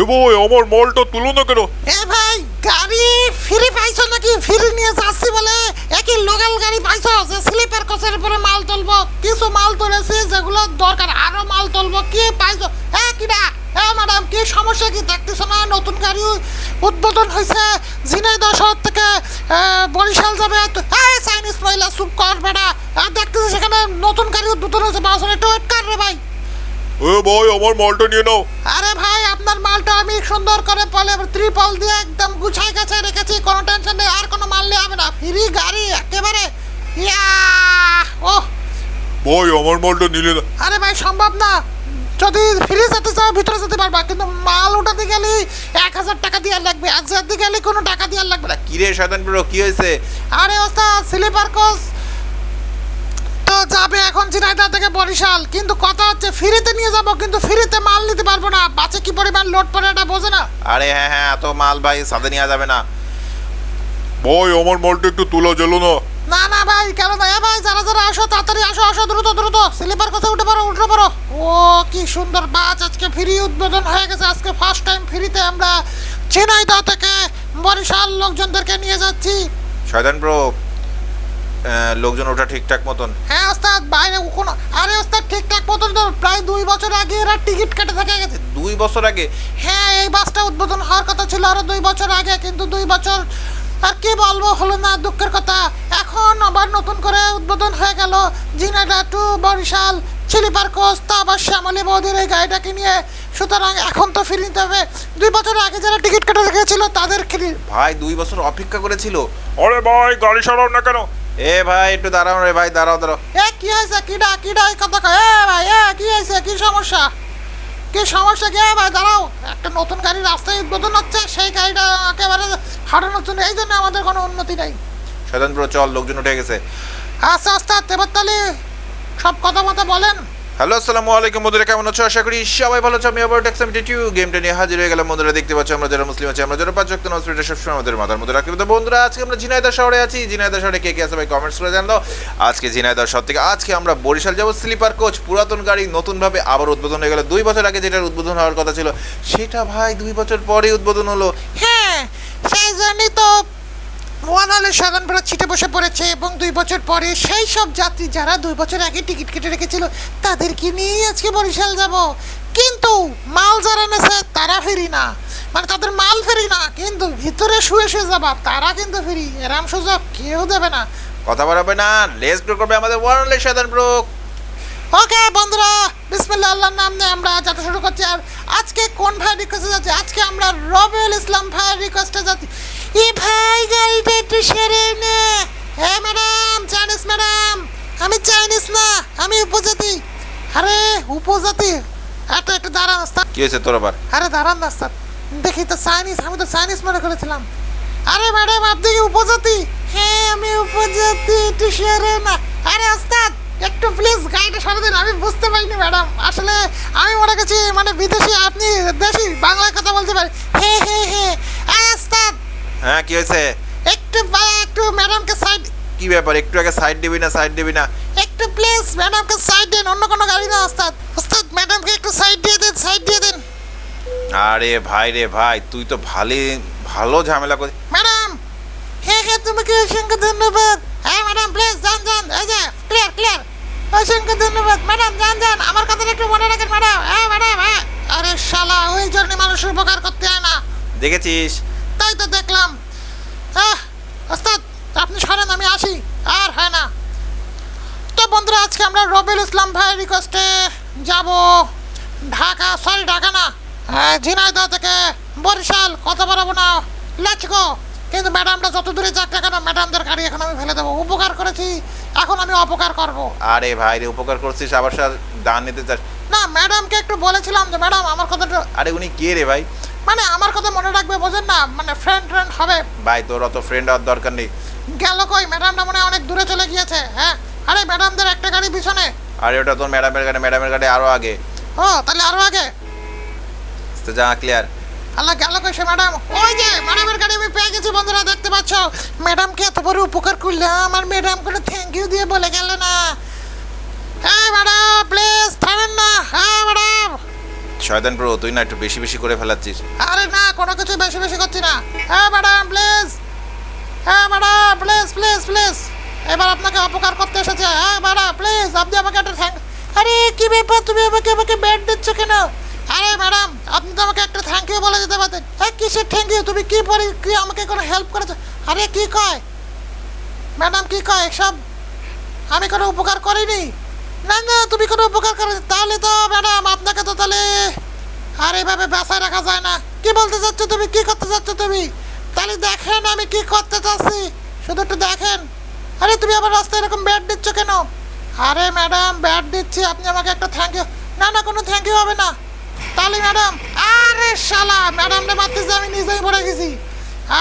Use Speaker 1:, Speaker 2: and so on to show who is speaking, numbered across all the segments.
Speaker 1: এ ভাই আমার মালটা তুলো না কেন?
Speaker 2: এ ভাই, গাড়ি ফ্রি পাইছো নাকি? ফ্রি নিয়ে যাচ্ছি বলে একই লোকাল গাড়ি পাইছো যে স্লিপার কোচের উপরে মাল তুলবো? কিছু মাল তুলেছি যেগুলো দরকার, আরও মাল তুলবো। কি পাইছো? হ্যাঁ কিনা হ্যাঁ ম্যাডাম কি সমস্যা কি? দেখতেছো না, নতুন গাড়ি উদ্বোধন হয়েছে ঝিনাইদহ শহর থেকে বরিশাল যাবে। এই চাইনিজ মহিলা, চুপ কর বেটা। আর দেখতেছি সেখানে নতুন গাড়ি উদ্বোধন হয়েছে বাসন একটু ওয়েট কর রে ভাই।
Speaker 1: এ ভাই আমার মালটা নিয়ে নাও।
Speaker 2: আরে ভাই আপনার মালটা আমি সুন্দর করে পলে ত্রিপল দিয়ে একদম গুছাই গাছে রেখেছি কোনো টেনশন নেই আর কোনো মাল নেওয়া হবে না। ফ্রি গাড়ি একেবারে। ইয়া ও
Speaker 1: ভাই আমার মালটা নিলে না।
Speaker 2: আরে ভাই সম্ভব না। যদি ফ্রি যেতে চাও ভিতরে যেতে পারবা কিন্তু মাল উঠাতে গেলে এক হাজার টাকা দিয়ে লাগবে। আর যেতে গেলে কোনো টাকা দিয়ে লাগবে না।
Speaker 3: কিরে শয়তান ব্রো কি হয়েছে?
Speaker 2: আরে ওস্তাদ স্লিপার কোচ যাবে এখন ঝিনাইদহ থেকে বরিশাল। কিন্তু কথা হচ্ছে ফ্রিতে নিয়ে যাব কিন্তু ফ্রিতে মাল নিতে পারব না। বাসে কি পরিমাণ লোড পড়ে এটা বোঝে না।
Speaker 3: আরে হ্যাঁ হ্যাঁ এত মাল ভাই সাথে নেওয়া যাবে না।
Speaker 1: ভাই আমার মালটা একটু তুলো গেল না।
Speaker 2: না না ভাই কেন না? এ ভাই যারা যারা আসো তাড়াতাড়ি আসো আসো দ্রুত দ্রুত। স্লিপার কথা উঠে পড়ো উঠে পড়ো। ও কি সুন্দর বাস। আজকে ফ্রি উদ্বোধন হয়ে গেছে। আজকে ফার্স্ট টাইম ফ্রিতে আমরা ঝিনাইদহ থেকে বরিশাল লোকজনদেরকে নিয়ে যাচ্ছি।
Speaker 3: শয়তান ব্রো লোকজন ওটা ঠিকঠাক মতন?
Speaker 2: হ্যাঁ ওস্তাদ বাইরে কোনো আরে ওস্তাদ ঠিকঠাক মতন তো প্রায় দুই বছর আগে এরা টিকিট কেটে থেকে গেছে।
Speaker 3: দুই বছর আগে?
Speaker 2: হ্যাঁ এই বাসটা উদ্বোধন হওয়ার কথা ছিল আরও দুই বছর আগে কিন্তু দুই বছর আর কি বলব হলো না দুঃখের কথা। এখন আবার নতুন করে উদ্বোধন হয়ে গেল জিনাডা টু বরিশাল চিলিপার কোচ তা আবার শ্যামলী বৌদির এই গাড়িটাকে নিয়ে। সুতরাং এখন তো ফিরে নিতে হবে। দুই বছর আগে যারা টিকিট কেটে রেখেছিল তাদের
Speaker 3: ভাই দুই বছর অপেক্ষা করেছিল?
Speaker 1: আরে ভাই গাড়ি সারাও না কেন?
Speaker 3: এ ভাই একটু দাঁড়াও রে ভাই দাঁড়াও দাঁড়াও।
Speaker 2: এ কি হয়েছে? কিডা কিডা এই কথা এ ভাই এ কি হয়েছে? কি সমস্যা? কি সমস্যা কি? ভাই দাঁড়াও। একটা নতুন গাড়ি রাস্তায় উদ্বোধন হচ্ছে সেই গাড়িটা একেবারে হাঁটানোর জন্য এই জন্য আমাদের কোনো উন্নতি নাই।
Speaker 3: শয়তান চল লোকজন উঠে গেছে।
Speaker 2: আস্তে আস্তে তাহলে সব কথা মতো বলেন।
Speaker 3: হ্যালো আসসালামু আলাইকুম বন্ধুরা কেমন আছো? আশা করি সবাই ভালো আছো। আমি আবার টেক্সাম টিউ গেমটা নিয়ে হাজির হয়ে গেলাম। বন্ধুরা দেখতে পাচ্ছ আমরা যারা মুসলিম আছি আমরা যারা পাঁচ পড়ি, এটা সবসময় আমাদের মাথার মধ্যে রাখি তো বন্ধুরা আজকে আমরা ঝিনাইদহ শহরে আছি। ঝিনাইদহ শহরে কে কে আছে ভাই? কমেন্টস করে জানলো আজকে ঝিনাইদহ শহর থেকে আজকে আমরা বরিশাল যাব। স্লিপার কোচ পুরাতন গাড়ি নতুনভাবে আবার উদ্বোধন হয়ে গেল। দুই বছর আগে যেটার উদ্বোধন হওয়ার কথা ছিল সেটা ভাই দুই বছর পরে উদ্বোধন হলো।
Speaker 2: হ্যাঁ সেই জন্যই তো ওয়ানালে সাধারণপুরা ছিটে বসে পড়েছে এবং দুই বছর পরে সেই সব যাত্রী যারা দুই বছর আগে টিকিট কেটে রেখেছিল তাদেরকে নিয়েই আজকে বরিশাল যাব। কিন্তু মাল যারা নেছে তারা ফেরি না। মানে তাদের মাল ফেরি না কিন্তু ভিতরে শুয়ে শুয়ে যাবা তারা কিন্তু ফেরি। এরাম সুযোগ কেউ দেবে না।
Speaker 3: কথা বাড়াবে না লেস গ্রো করবে আমাদের ওয়ারলে সাধারণ ব্রো
Speaker 2: ওকে বন্ধুরা বিসমিল্লাহ আল্লাহর নাম নিয়ে আমরা যাত্রা শুরু করছি। আর আজকে কোন ভাই রিকোয়েস্টে যাচ্ছি? আজকে আমরা রবিউল ইসলাম ভাইয়ের রিকোয়েস্টে যাচ্ছি। ই ভাই গাড়িটা একটু সেরে নে। হ্যাঁ ম্যাডাম চাইনিজ ম্যাডাম আমি চাইনিজ না আমি উপজাতি। আরে উপজাতি এত একটু দাঁড়ান ওস্তাদ।
Speaker 3: কি হয়েছে তোর আবার?
Speaker 2: আরে দাঁড়ান না ওস্তাদ। দেখি তো চাইনিজ আমি তো চাইনিজ মনে করেছিলাম। আরে ম্যাডাম আপনি কি উপজাতি? হ্যাঁ আমি উপজাতি একটু সেরে না। আরে ওস্তাদ একটু প্লিজ গাড়িটা সরে দিন আমি বুঝতে পারিনি ম্যাডাম। আসলে আমি মনে করছি মানে বিদেশি আপনি দেশি বাংলায় কথা বলতে পারি হে হে হে আরে ওস্তাদ
Speaker 3: হ্যাঁ কি হয়েছে?
Speaker 2: একটু বা- একটু ম্যাডামকে সাইড
Speaker 3: কি ব্যাপার? একটু আগে সাইড দিবি না সাইড দিবি না?
Speaker 2: একটু প্লিজ ম্যাডামকে সাইড দেন অন্য কোনো গাড়ি না ওস্তাদ। ওস্তাদ ম্যাডামকে একটু সাইড দিয়ে দেন সাইড দিয়ে দেন।
Speaker 3: আরে ভাই রে ভাই তুই তো ভালোই ভালো ঝামেলা করিস
Speaker 2: ম্যাডাম হ্যাঁ হ্যাঁ তোমাকে অসংখ্য ধন্যবাদ? হ্যাঁ ম্যাডাম প্লিজ যান যান। এই যে ক্লিয়ার ক্লিয়ার অসংখ্য ধন্যবাদ। ম্যাডাম যান যান। আমার কথাটা একটু মনে রাখেন ম্যাডাম হ্যাঁ ম্যাডাম হ্যাঁ। আরে শালা ওই জন্য মানুষের উপকার করতে হয় না।
Speaker 3: দেখেছিস?
Speaker 2: তাই তো দেখলাম। হ্যাঁ ওস্তাদ আপনি সরেন আমি আসি। আর হয় না। তো বন্ধুরা আজকে আমরা রবিউল ইসলাম ভাইয়ের রিকোয়েস্টে যাব ঢাকা। সরি ঢাকা না। ঝিনাইদহ থেকে বরিশাল। কথা বলব না গো কিন্তু ম্যাডামরা যত দূরে যাক না কেন ম্যাডামদের গাড়ি এখন আমি ফেলে দেবো। উপকার করেছি। এখন আমি অপকার করব।
Speaker 3: আরে ভাই রে উপকার করছিস আবার দান নিতে চাস
Speaker 2: না ম্যাডামকে একটু বলেছিলাম যে ম্যাডাম আমার কথাটা
Speaker 3: আরে উনি কে রে ভাই?
Speaker 2: মানে আমার কথা মনে রাখবে বোঝেন না? মানে ফ্রেন্ড ফ্রেন্ড হবে।
Speaker 3: ভাই তোর অত ফ্রেন্ড আর দরকার নেই।
Speaker 2: গেল কই? ম্যাডামটা মনে অনেক দূরে চলে গিয়েছে হ্যাঁ? আরে ম্যাডামদের একটা গাড়ি পিছনে।
Speaker 3: আরে ওটা তোর ম্যাডামের গাড়ি ম্যাডামের গাড়ি আরও আগে।
Speaker 2: ও তাহলে আরও আগে?
Speaker 3: তো যা ক্লিয়ার
Speaker 2: আল্লাহ গেল কই সে ম্যাডাম ওই যে ম্যাডামের গাড়ি আমি পেয়ে গেছি বন্ধুরা দেখতে পাচ্ছ? ম্যাডামকে এত বড় উপকার করলাম আর ম্যাডাম কোনো থ্যাংক ইউ দিয়ে বলে গেল না। হ্যাঁ ম্যাডাম প্লিজ থামেন না। হ্যাঁ ম্যাডাম
Speaker 3: শয়তান প্রো তুই না একটু বেশি বেশি করে ফেলাচ্ছিস।
Speaker 2: আরে না, কোনো কিছু বেশি বেশি করছি না। হ্যাঁ ম্যাডাম প্লিজ হ্যাঁ ম্যাডাম প্লিজ প্লিজ প্লিজ এবার আপনাকে অপকার করতে এসেছে। হ্যাঁ ম্যাডাম প্লিজ আপনি আমাকে একটা থ্যাংক আরে, কি ব্যাপার? তুমি আমাকে আমাকে ব্যাট দিচ্ছ কেন? আরে ম্যাডাম আপনি তো আমাকে একটা থ্যাংক ইউ বলে দিতে পারতেন। হ্যাঁ কিসের থ্যাংক ইউ তুমি কি পরি কি আমাকে কোনো হেল্প করেছ? আরে, কি কয়? ম্যাডাম কি কয় এসব? আমি কোনো উপকার করিনি। না না, তুমি কোনো উপকার করো তাহলে তো ম্যাডাম, আপনাকে তো তাহলে আর এইভাবে বাসায় রাখা যায় না। কি বলতে চাচ্ছ তুমি? কি করতে চাচ্ছ তুমি? তাহলে দেখেন আমি কি করতে চাচ্ছি। শুধু একটু দেখেন। আরে, তুমি আবার রাস্তায় এরকম ব্যাট দিচ্ছ কেন? আরে ম্যাডাম ব্যাট দিচ্ছি, আপনি আমাকে একটা থ্যাংক ইউ না না, কোনো থ্যাংক ইউ হবে না। তাহলে ম্যাডাম, আরে শালা ম্যাডামটা মারতেছে আমি নিজেই পড়ে গেছি।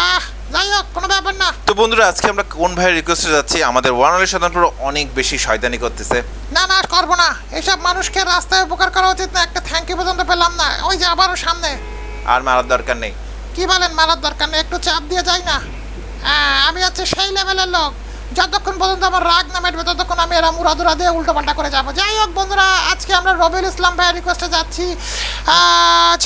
Speaker 2: আহ যাই হোক কোনো ব্যাপার না।
Speaker 3: তো বন্ধুরা আজকে আমরা কোন ভাইয়ের রিকোয়েস্টে যাচ্ছি? আমাদের ওয়ান অনলি অনেক বেশি শয়তানি করতেছে।
Speaker 2: না না করব না। এইসব মানুষকে রাস্তায় উপকার করা উচিত না। একটা থ্যাংক ইউ পর্যন্ত পেলাম না। ওই যে আবারও সামনে।
Speaker 3: আর মারার দরকার নেই।
Speaker 2: কি বলেন মারার দরকার নেই? একটু চাপ দিয়ে যাই না? হ্যাঁ আমি হচ্ছে সেই লেভেলের লোক। যতক্ষণ পর্যন্ত আমার রাগ না মেটবে ততক্ষণ আমি এরা মুরাদুরা দিয়ে উল্টো পাল্টা করে যাব। যাই হোক বন্ধুরা আজকে আমরা রবিউল ইসলাম ভাইয়ের রিকোয়েস্টে যাচ্ছি। আহ,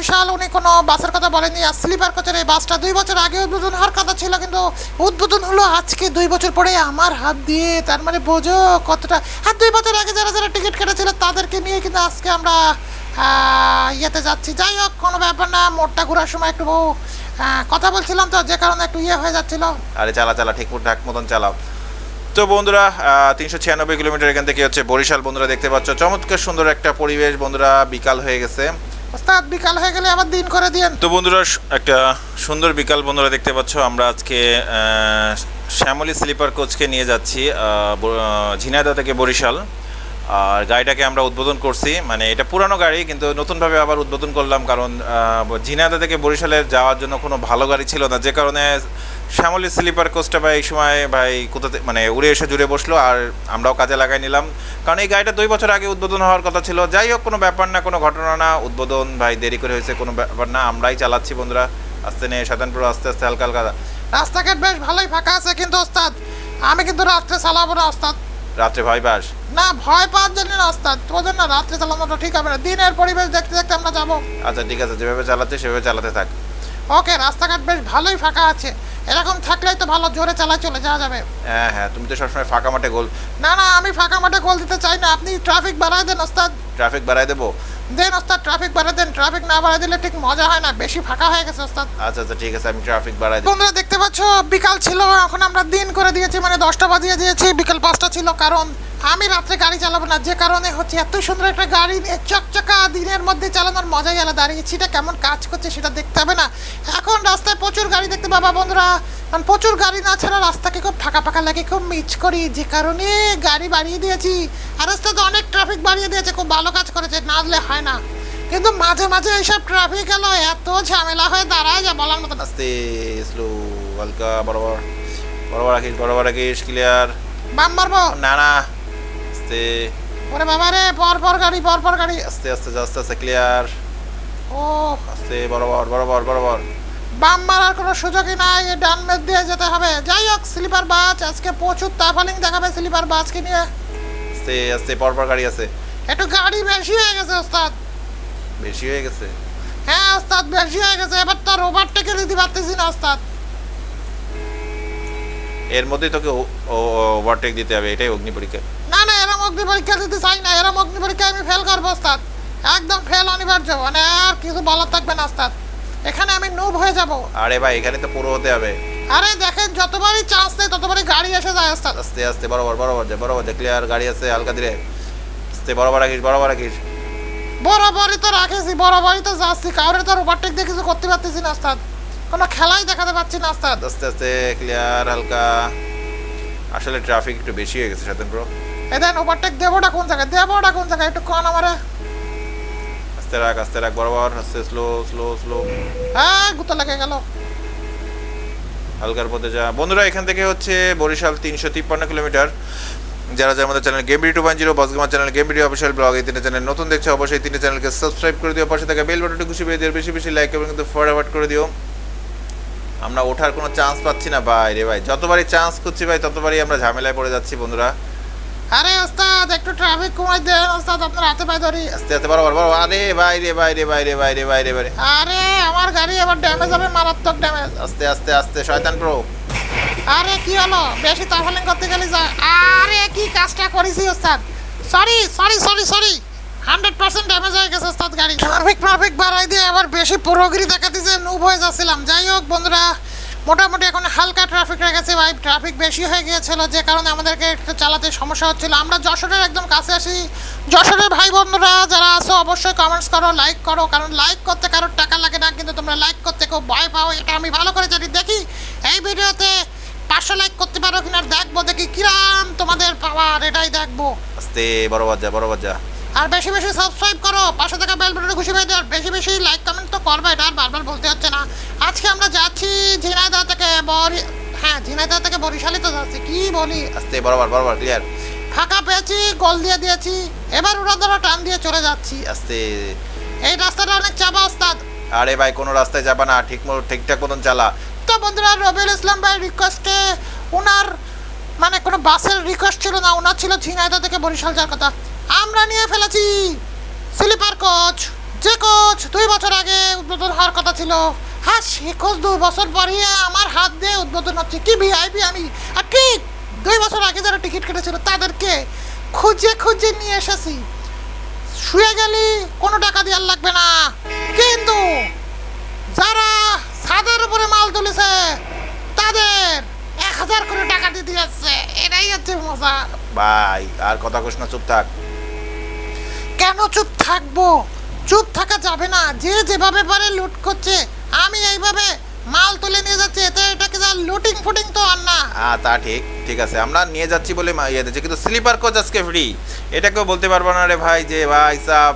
Speaker 2: বরিশাল, উনি কোনো বাসের কথা বলেনি আর স্লিপার কোচের এই বাসটা দুই বছর আগে উদ্বোধন হওয়ার কথা ছিল, কিন্তু উদ্বোধন হলো আজকে দুই বছর পরে। আমার হাত দিয়ে, তার মানে বোঝো কতটা। আর দুই বছর আগে যারা যারা টিকিট কেটেছিল, তাদেরকে নিয়ে কিন্তু আজকে আমরা ইয়েতে যাচ্ছি। যাই হোক, কোনো ব্যাপার না, মোড়টা ঘোরার সময় একটু কথা বলছিলাম তো, যে কারণে একটু ইয়ে হয়ে যাচ্ছিল।
Speaker 3: আরে চালা চালা, ঠিক ঠাক মতন চালাও। তো বন্ধুরা তিনশো ছিয়ানব্বই কিলোমিটার এখান থেকে হচ্ছে বরিশাল। বন্ধুরা দেখতে পাচ্ছ, চমৎকার সুন্দর একটা পরিবেশ। বন্ধুরা, বিকাল হয়ে গেছে।
Speaker 2: ওস্তাদ বিকাল হয়ে গেলে আবার দিন করে দিয়েন।
Speaker 3: তো বন্ধুরা একটা সুন্দর বিকাল বন্ধুরা দেখতে পাচ্ছ। আমরা আজকে শ্যামলী স্লিপার কোচকে নিয়ে যাচ্ছি আহ, থেকে বরিশাল। আর গাড়িটাকে আমরা উদ্বোধন করছি। মানে এটা পুরানো গাড়ি, কিন্তু নতুনভাবে আবার উদ্বোধন করলাম কারণ ঝিনাইদহ থেকে বরিশালে যাওয়ার জন্য কোনো ভালো গাড়ি ছিল না। যে কারণে শ্যামলী স্লিপার কোচটা ভাই এই সময় ভাই কোথাতে মানে উড়ে এসে জুড়ে বসল আর আমরাও কাজে লাগাই নিলাম। কারণ এই গাড়িটা দুই বছর আগে উদ্বোধন হওয়ার কথা ছিল। যাই হোক, কোনো ব্যাপার না, কোনো ঘটনা না। উদ্বোধন ভাই দেরি করে হয়েছে, কোনো ব্যাপার না। আমরাই চালাচ্ছি বন্ধুরা। আস্তে নিয়ে সাধারণপুর আস্তে আস্তে হালকা হালকা।
Speaker 2: রাস্তাঘাট বেশ ভালোই ফাঁকা আছে কিন্তু ওস্তাদ। আমি কিন্তু রাত্রে চালাবো না ওস্তাদ।
Speaker 3: রাত্রে ভয় পাস?
Speaker 2: না ভয় পাওয়ার জন্য রাস্তা। তোদের না রাত্রে চালানোটা ঠিক হবে না। দিনের পরিবেশ দেখতে দেখতে আমরা যাব।
Speaker 3: আচ্ছা ঠিক আছে যেভাবে চালাতে সেভাবে চালাতে থাক।
Speaker 2: ওকে রাস্তাঘাট বেশ ভালোই ফাঁকা আছে। এরকম থাকলেই তো ভালো জোরে চালায় চলে যাওয়া যাবে।
Speaker 3: হ্যাঁ হ্যাঁ তুমি তো সবসময় ফাঁকা মাঠে গোল
Speaker 2: না না আমি ফাঁকা মাঠে গোল দিতে চাই না। আপনি ট্রাফিক বাড়ায় দেন ওস্তাদ।
Speaker 3: ট্রাফিক বাড়ায় দেবো?
Speaker 2: দেন ওস্তাদ ট্রাফিক বাড়ায় দেন। ট্রাফিক না বাড়ায় দিলে ঠিক মজা হয় না বেশি ফাঁকা হয়ে গেছে ওস্তাদ।
Speaker 3: আচ্ছা আচ্ছা ঠিক আছে আমি ট্রাফিক বাড়াই
Speaker 2: বন্ধুরা দেখতে পাচ্ছ বিকাল ছিল এখন আমরা দিন করে দিয়েছি মানে দশটা বাজিয়ে দিয়েছি বিকাল পাঁচটা ছিল কারণ আমি রাত্রে গাড়ি চালাবো না যে কারণে হচ্ছে এত সুন্দর একটা গাড়ি চকচকা দিনের মধ্যে চালানোর মজাই আলাদা। আর সেটা কেমন কাজ করছে সেটা দেখতে হবে না। এখন রাস্তায় প্রচুর গাড়ি দেখতে পাবা বন্ধুরা। কারণ প্রচুর গাড়ি না ছাড়া রাস্তাকে খুব ফাঁকা ফাঁকা লাগে খুব মিচ করি যে কারণে গাড়ি বাড়িয়ে দিয়েছি। আর রাস্তাতে অনেক ট্রাফিক বাড়িয়ে দিয়েছে খুব ভালো কাজ করেছে না হলে হয় না। কিন্তু মাঝে মাঝে এইসব ট্রাফিক এলো এত ঝামেলা হয়ে দাঁড়ায় যা বলার মতো
Speaker 3: আস্তে স্লো হালকা বরাবর বরাবর রাখিস বরাবর রাখিস ক্লিয়ার
Speaker 2: বাম মারবো?
Speaker 3: না না আস্তে।
Speaker 2: ওরে বাবা রে পর পর গাড়ি পর পর গাড়ি।
Speaker 3: আস্তে আস্তে আস্তে আস্তে ক্লিয়ার
Speaker 2: ও
Speaker 3: আস্তে বরাবর বরাবর বরাবর।
Speaker 2: বাম মারার কোনো সুযোগই নাই ডান মেদ দিয়ে যেতে হবে। যাই হোক স্লিপার বাস আজকে প্রচুর তাফালিং দেখাবে স্লিপার বাসকে নিয়ে।
Speaker 3: আস্তে আস্তে পরপর গাড়ি আছে।
Speaker 2: একটু গাড়ি বেশি হয়ে গেছে ওস্তাদ।
Speaker 3: বেশি হয়ে গেছে?
Speaker 2: হ্যাঁ ওস্তাদ বেশি হয়ে গেছে। এবার তো ওভারটেকে দিতে পারতেছি না ওস্তাদ।
Speaker 3: এর মধ্যেই তোকে ওভারটেক দিতে হবে এটাই অগ্নি পরীক্ষা।
Speaker 2: না না এরম অগ্নি পরীক্ষা দিতে চাই না এরম অগ্নি পরীক্ষা আমি ফেল করব ওস্তাদ। একদম ফেল অনিবার্য মানে আর কিছু বলার থাকবে না ওস্তাদ। এখানে আমি নুব হয়ে যাব।
Speaker 3: আরে ভাই এখানে তো পুরো হতে হবে।
Speaker 2: আরে দেখেন যতবারই চান্স নেই ততবারই গাড়ি এসে যায় ওস্তাদ
Speaker 3: আস্তে। আস্তে বরাবর বরাবর যা বরাবর যা ক্লিয়ার গাড়ি আছে হালকা ধীরে। আস্তে বরাবর রাখিস বরাবর রাখিস।
Speaker 2: বরাবরই তো রাখেছি বরাবরই তো যাচ্ছি। কাউরে তো ওভারটেক দিয়ে কিছু করতে পারতেছি না ওস্তাদ। কোনো খেলাই দেখাতে পারছি না ওস্তাদ।
Speaker 3: আস্তে আস্তে ক্লিয়ার হালকা। আসলে ট্রাফিক একটু বেশি হয়ে গেছে সাথে ব্রো
Speaker 2: এদেন ওভারটেক দেবোটা কোন জায়গায়? দেবোটা কোন জায়গায়? একটু কন আমারে।
Speaker 3: আস্তে রাখ আস্তে রাখ বরাবর আস্তে স্লো স্লো স্লো
Speaker 2: হ্যাঁ গুতো লেগে গেল।
Speaker 3: হালকার পথে যা। বন্ধুরা এখান থেকে হচ্ছে বরিশাল তিনশো তিপ্পান্ন কিলোমিটার। যারা যারা আমাদের channel game two point zero বসগামা channel game video official blog এই তিনটে চ্যানেল নতুন দেখছে অবশ্যই তিনটে চ্যানেলকে সাবস্ক্রাইব করে দিও। পাশে থাকা বেল বাটনটি খুশি পেয়ে দিও। বেশি বেশি লাইক এবং কিন্তু ফরওয়ার্ড করে দিও। আমরা ওঠার কোনো চান্স পাচ্ছি না। ভাই রে ভাই যতবারই চান্স করছি ভাই ততবারই আমরা ঝামেলায় পড়ে যাচ্ছি বন্ধুরা।
Speaker 2: আরে ওস্তাদ একটু ট্রাফিক কমাই দেন ওস্তাদ আপনার হাতে পায়ে ধরি।
Speaker 3: আস্তে আস্তে বরাবর বরাবর আরে বাইরে বাইরে বাইরে বাইরে বাইরে বাইরে
Speaker 2: আরে আমার গাড়ি এবার ড্যামেজ হবে মারাত্মক ড্যামেজ
Speaker 3: আস্তে আস্তে আস্তে শয়তান প্রো
Speaker 2: আরে কি হলো? বেশি তাফালিং করতে গেলে যা। আরে কি কাজটা করেছি ওস্তাদ? Sorry sorry sorry sorry hundred percent damage হয়ে গেছে ওস্তাদ গাড়ি। ট্রাফিক ট্রাফিক বাড়াই দিয়ে আবার বেশি পুরোগিরি দেখাতে যে নুব হয়ে যাচ্ছিলাম। যাই হোক বন্ধুরা মোটামুটি এখন হালকা ট্রাফিক রেখেছে ভাই। ট্রাফিক বেশি হয়ে গিয়েছিল যে কারণে আমাদেরকে একটু চালাতে সমস্যা হচ্ছিল। আমরা যশোরের একদম কাছে আসি যশোরের ভাই বন্ধুরা, যারা আছো, অবশ্যই কমেন্টস করো লাইক করো। কারণ লাইক করতে কারোর টাকা লাগে না, কিন্তু তোমরা লাইক করতে খুব ভয় পাও। এটা আমি ভালো করে জানি দেখি, এই ভিডিওতে পাঁচশো লাইক করতে পারো কিনা, দেখব, দেখি কিরাম তোমাদের পাওয়ার এটাই দেখব।
Speaker 3: আস্তে বরাবর যা বরাবর যা
Speaker 2: আর বেশি বেশি সাবস্ক্রাইব করো। পাশে থাকা বেল বাটনে খুশি পেয়ে দেওয়ার বেশি বেশি লাইক কমেন্ট তো করবে এটা আর বারবার বলতে হচ্ছে না। আজকে আমরা যাচ্ছি ঝিনাইদহ থেকে বরি হ্যাঁ ঝিনাইদহ থেকে বরিশালে তো যাচ্ছি। কি বলি?
Speaker 3: আস্তে বরাবর বরাবর ক্লিয়ার
Speaker 2: ফাঁকা পেয়েছি গোল দিয়ে দিয়েছি। এবার উড়া ধরা টান দিয়ে চলে যাচ্ছি।
Speaker 3: আস্তে।
Speaker 2: এই রাস্তাটা অনেক চাপা ওস্তাদ।
Speaker 3: আরে ভাই কোনো রাস্তায় যাবা না। ঠিক মতো ঠিকঠাক মতন চালা।
Speaker 2: তো বন্ধুরা রবিউল ইসলাম ভাই রিকোয়েস্টে ওনার মানে কোনো বাসের রিকোয়েস্ট ছিল না? ওনার ছিল ঝিনাইদহ থেকে বরিশাল যাওয়ার কথা। আমরা নিয়ে ফেলেছি। স্লিপার কোচ, যে কোচ দুই বছর আগে উদ্বোধন হওয়ার কথা ছিল হ্যাঁ সে কোচ দু বছর পরে আমার হাত দিয়ে উদ্বোধন হচ্ছে। কি ভিআইপি আমি? আর ঠিক দুই বছর আগে যারা টিকিট কেটেছিল, তাদেরকে খুঁজে খুঁজে নিয়ে এসেছি। শুয়ে গেলি, কোনো টাকা দেওয়ার লাগবে না। কিন্তু যারা ছাদের উপরে মাল তুলেছে, তাদের এক হাজার করে টাকা দিয়ে যাচ্ছে এটাই হচ্ছে মজা
Speaker 3: ভাই, আর কথা কোস না, চুপ থাক।
Speaker 2: কেন চুপ থাকব? চুপ থাকা যাবে না। যে যেভাবে পারে লুট করছে। আমি এইভাবে মাল তুলে নিয়ে যাচ্ছি। এতে এটাকে যা লুটিং ফুটিং তো আর না।
Speaker 3: হ্যাঁ তা ঠিক ঠিক আছে। আমরা নিয়ে যাচ্ছি বলে ইয়ে দিচ্ছে। কিন্তু স্লিপার কোচ আজকে ফ্রি এটাকেও বলতে পারব না রে ভাই যে ভাই সাহ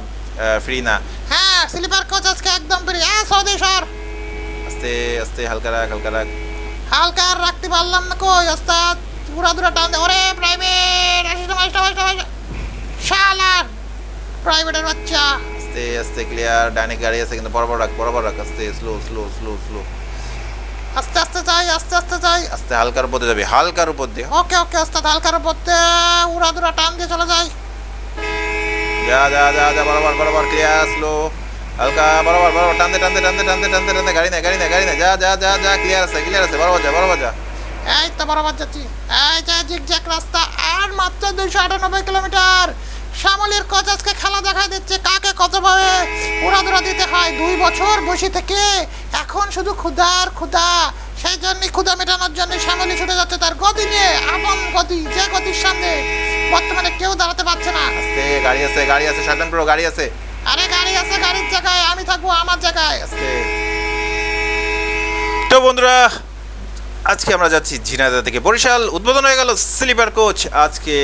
Speaker 3: ফ্রি না।
Speaker 2: হ্যাঁ স্লিপার কোচ আজকে একদম ফ্রি হ্যাঁ সৌদি সর।
Speaker 3: আস্তে আস্তে হালকা রাখ হালকা রাখ।
Speaker 2: হালকা আর রাখতে পারলাম না কই? ওস্তাদ পুরা দুরা টান ওরে প্রাইভেট আসিস মাস্টার মাস্টার মাস্টার শালার! প্রাইভেটের বাচ্চা।
Speaker 3: আস্তে আস্তে ক্লিয়ার ডাইনে গাড়ি আছে কিন্তু বরাবর রাখ বরাবর রাখ আস্তে স্লো স্লো স্লো স্লো
Speaker 2: আস্তে আস্তে যাই আস্তে আস্তে যাই।
Speaker 3: আস্তে হালকার উপর যাবি হালকার উপর দিয়ে।
Speaker 2: ওকে ওকে ওস্তাদ হালকার উপর দিয়ে উড়া দুরা টান দিয়ে চলে যাই।
Speaker 3: যা যা যা যা বরাবর বরাবর ক্লিয়ার স্লো হালকা বরাবর বরাবর টানতে টানতে টানতে টানতে টানতে টানতে গাড়ি নেই গাড়ি নেই গাড়ি নেই যা যা যা যা ক্লিয়ার আছে ক্লিয়ার আছে বরাবর যা বরাবর যা।
Speaker 2: এই তো বরাবর যাচ্ছি। এই যে জিগজ্যাগ রাস্তা আর মাত্র দুইশো আটানব্বই কিলোমিটার। শ্যামলির কোচ আজকে খেলা দেখা দিচ্ছে। কাকে কতভাবে উড়াদুরা দিতে হয়? দুই বছর বসে থেকে এখন শুধু ক্ষুধার ক্ষুধা। সেই জন্যই ক্ষুধা মেটানোর জন্য শ্যামলি ছুটে যাচ্ছে তার গতি নিয়ে। আপন গতি যে গতির সামনে বর্তমানে কেউ দাঁড়াতে পারছে না।
Speaker 3: আস্তে গাড়ি আছে গাড়ি আছে শয়তান প্রো গাড়ি আছে।
Speaker 2: আরে গাড়ি আছে গাড়ির জায়গায় আমি থাকব আমার জায়গায়।
Speaker 3: আস্তে। তো বন্ধুরা আজকে আমরা যাচ্ছি ঝিনাইদহ থেকে। বরিশাল, উদ্বোধন হয়ে গেল স্লিপার কোচ। আজকে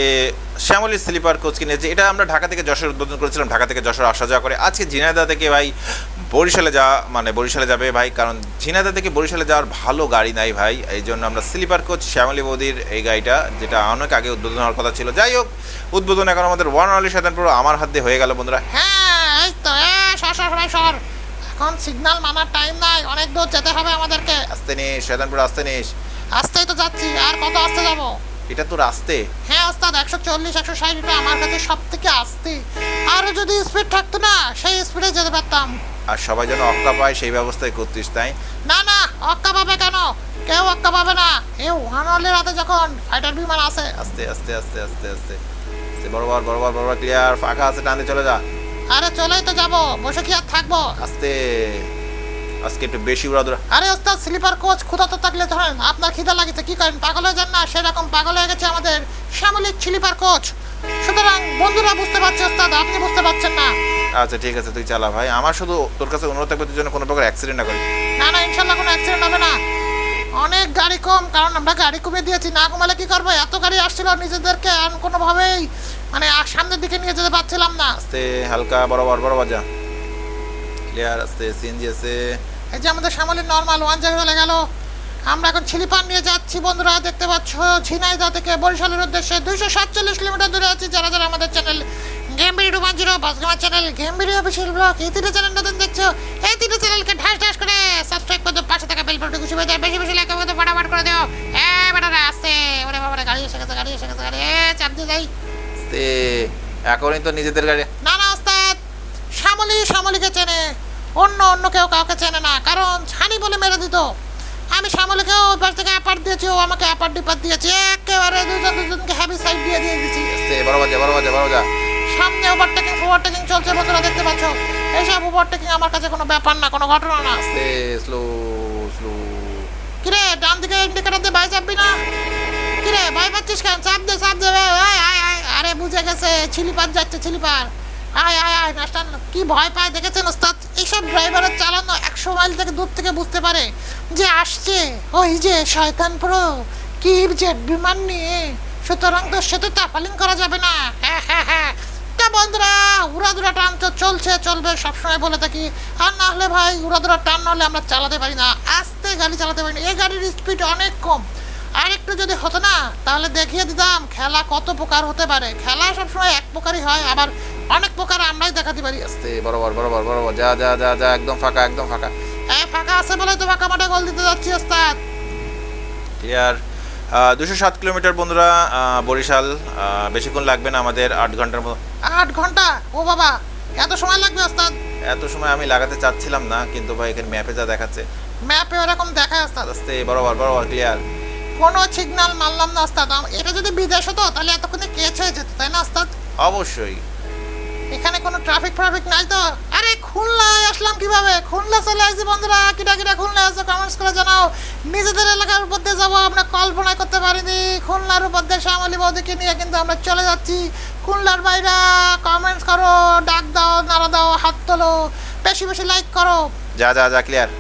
Speaker 3: শ্যামলীর স্লিপার কোচ কিনেছে এটা আমরা ঢাকা থেকে যশোর উদ্বোধন করেছিলাম, ঢাকা থেকে যশোর আসা যাওয়া করে। আজকে ঝিনাইদহ থেকে ভাই বরিশালে যা মানে বরিশালে যাবে ভাই, কারণ ঝিনাইদহ থেকে বরিশালে যাওয়ার ভালো গাড়ি নাই ভাই। এই জন্য আমরা স্লিপার কোচ শ্যামলী বৌদির এই গাড়িটা, যেটা অনেক আগে উদ্বোধন হওয়ার কথা ছিল। যাই হোক, উদ্বোধন এখন আমাদের ওয়ান আলী শতানপুর আমার হাত দিয়ে হয়ে গেল বন্ধুরা।
Speaker 2: হ্যাঁ এখন সিগন্যাল মানার টাইম নাই অনেক দূর যেতে হবে আমাদেরকে।
Speaker 3: আস্তে নিস শতানপুর আসতে নিস।
Speaker 2: আসতেই তো যাচ্ছি আর কত আসতে যাব?
Speaker 3: এটা তোর আসতে?
Speaker 2: হ্যাঁ ওস্তাদ একশো চল্লিশ একশো ষাট এটা আমার কাছে সব থেকে আসতে। আরও যদি স্পিড থাকতো না সেই স্পিডে যেতে পারতাম।
Speaker 3: আর সবাই যেন অক্কা পায় সেই ব্যবস্থাই করতিস তাই?
Speaker 2: না না অক্কা পাবে কেন? কেউ অক্কা পাবে না। এ ওয়ান অলের হাতে যখন ফাইটার বিমান আছে
Speaker 3: আস্তে আস্তে আস্তে আস্তে আস্তে। আস্তে বরাবর বরাবর বরাবর ক্লিয়ার ফাঁকা আছে টানে চলে যা।
Speaker 2: আরে চলেই তো যাব বসে কি আর থাকব?
Speaker 3: আস্তে আজকে একটু বেশি উড়াদুরা
Speaker 2: আরে ওস্তাদ স্লিপার কোচ ক্ষুধা তো থাকলে ধরেন আপনার খিদা লাগেছে কি করেন পাগল হয়ে যান না? সেরকম পাগল হয়ে গেছে আমাদের শ্যামলিক স্লিপার কোচ। সুতরাং বন্ধুরা বুঝতে পারছে ওস্তাদ আপনি বুঝতে পারছেন না।
Speaker 3: আচ্ছা ঠিক আছে তুই চালা ভাই। আমার শুধু তোর কাছে অনুরোধ থাকবে তুই যেন কোনো প্রকার অ্যাক্সিডেন্ট না করি
Speaker 2: না না ইনশাল্লাহ কোনো অ্যাক্সিডেন্ট হবে না। অনেক গাড়ি কম কারণ আমরা গাড়ি কমিয়ে দিয়েছি না কমালে কি করব? এত গাড়ি আসছিল নিজেদেরকে আর কোনোভাবেই মানে আর সামনের দিকে নিয়ে যেতে পারছিলাম না।
Speaker 3: আস্তে হালকা বরাবর বরাবর যা। ক্লিয়ার আস্তে সিএনজি আছে।
Speaker 2: এই যে আমাদের সামলিক নর্মাল ওয়ান জায়গায় চলে গেল। আমরা এখন ছিলিপান নিয়ে যাচ্ছি বন্ধুরা দেখতে পাচ্ছ ঝিনাইদহ থেকে বরিশালের উদ্দেশ্যে দুইশো সাতচল্লিশ কিলোমিটার দূরে আছি যারা যারা আমাদের channel game video two one zero বাসগামা channel game video official blog এই তিনটে চ্যানেল নতুন দেখছ এই তিনটে চ্যানেলকে ঢাস ঢাস করে সাবস্ক্রাইব করে দাও পাশে থাকা বেল বাটনটি খুশি হয়ে যায় বেশি বেশি লাইক করে দাও, ফাটাফাট করে দিও। এ বেটারা আসছে ওরে বাবারে গাড়ি এসে গেছে গাড়ি এসে গেছে গাড়ি এ চাপ দিয়ে যাই।
Speaker 3: আস্তে এখনই তো নিজেদের গাড়ি।
Speaker 2: না না ওস্তাদ। শ্যামলি শ্যামলিকে চেনে। অন্য অন্য কেউ কাউকে চেনে না। কারণ ছানি বলে মেরে দিত। আমি শ্যামলিকেও ওই পাশ থেকে অ্যাপার দিয়েছি ও আমাকে অ্যাপার ডিপার দিয়েছে। একেবারে দুজন দুজনকে হ্যাভি সাইড দিয়ে দিয়ে দিয়েছি।
Speaker 3: বড় বাজা বড় বাজা বড় বাজা।
Speaker 2: সামনে ওভারটেকিং ওভারটেকিং চলছে বন্ধুরা দেখতে পাচ্ছ? এইসব ওভারটেকিং আমার কাছে কোনো ব্যাপার না কোনো ঘটনা না।
Speaker 3: আস্তে স্লো স্লো
Speaker 2: কিরে ডান দিকে ইন্ডিকেটার দিয়ে বাই চাপবি না? পাচ্ছিস কেন? চাপ দে চাপ দে আরে, বুঝে গেছে যাচ্ছে আয় আয় আয় কি ভয় পায়, দেখেছেন ওস্তাদ? এইসব ড্রাইভারের চালানো একশো মাইল থেকে দূর থেকে বুঝতে পারে যে আসছে। ওই যে শয়তান প্রো কি জেট বিমান নিয়ে। সুতরাং তো সে তো তাফালিং করা যাবে না। হ্যাঁ হ্যাঁ হ্যাঁ। তা বন্ধুরা উড়াদুরা টান তো চলছে, চলবে, সবসময় বলে থাকি। আর না হলে ভাই উড়াদুরা টান না হলে আমরা চালাতে পারি না। আস্তে গাড়ি চালাতে পারি না। এই গাড়ির স্পিড অনেক কম। আর একটু যদি হতো না তাহলে দেখিয়ে দিতাম খেলা কত প্রকার হতে পারে। খেলা সবসময় এক প্রকারই হয় আবার অনেক প্রকার আমরাই দেখাতে পারি।
Speaker 3: আস্তে বরাবর বরাবর বরাবর। যা যা যা যা একদম ফাঁকা একদম ফাঁকা।
Speaker 2: এই ফাঁকা আছে বলে তো ফাঁকা মাঠে গোল দিতে যাচ্ছি ওস্তাদ।
Speaker 3: ক্লিয়ার। দুশো সাত কিলোমিটার বন্ধুরা বরিশাল। বেশিক্ষণ লাগবে না আমাদের আট ঘণ্টার মতো।
Speaker 2: আট ঘণ্টা? ও বাবা এত সময় লাগবে ওস্তাদ?
Speaker 3: এত সময় আমি লাগাতে চাচ্ছিলাম না কিন্তু ভাই এখানে ম্যাপে যা দেখাচ্ছে।
Speaker 2: ম্যাপে ওরকম দেখায় ওস্তাদ।
Speaker 3: আস্তে বরাবর বরাবর ক্লিয়ার।
Speaker 2: কোনো সিগন্যাল মারলাম না ওস্তাদ। এটা যদি বিদেশ হতো তাহলে এতক্ষণে কেচ হয়ে যেত তাই না ওস্তাদ?
Speaker 3: অবশ্যই।
Speaker 2: এখানে কোনো ট্রাফিক ট্রাফিক নাই তো? আরে খুলনায় আসলাম কীভাবে? খুলনা চলে আসছি বন্ধুরা। কিটা কিটা খুলনা আছে কমেন্টস করে জানাও। নিজেদের এলাকার উপর দিয়ে যাব আমরা কল্পনা করতে পারিনি। খুলনার উপর দিয়ে শ্যামলি বৌদিকে নিয়ে কিন্তু আমরা চলে যাচ্ছি। খুলনার বাইরা কমেন্টস করো ডাক দাও নাড়া দাও হাত তোলো বেশি বেশি লাইক করো।
Speaker 3: যা যা যা ক্লিয়ার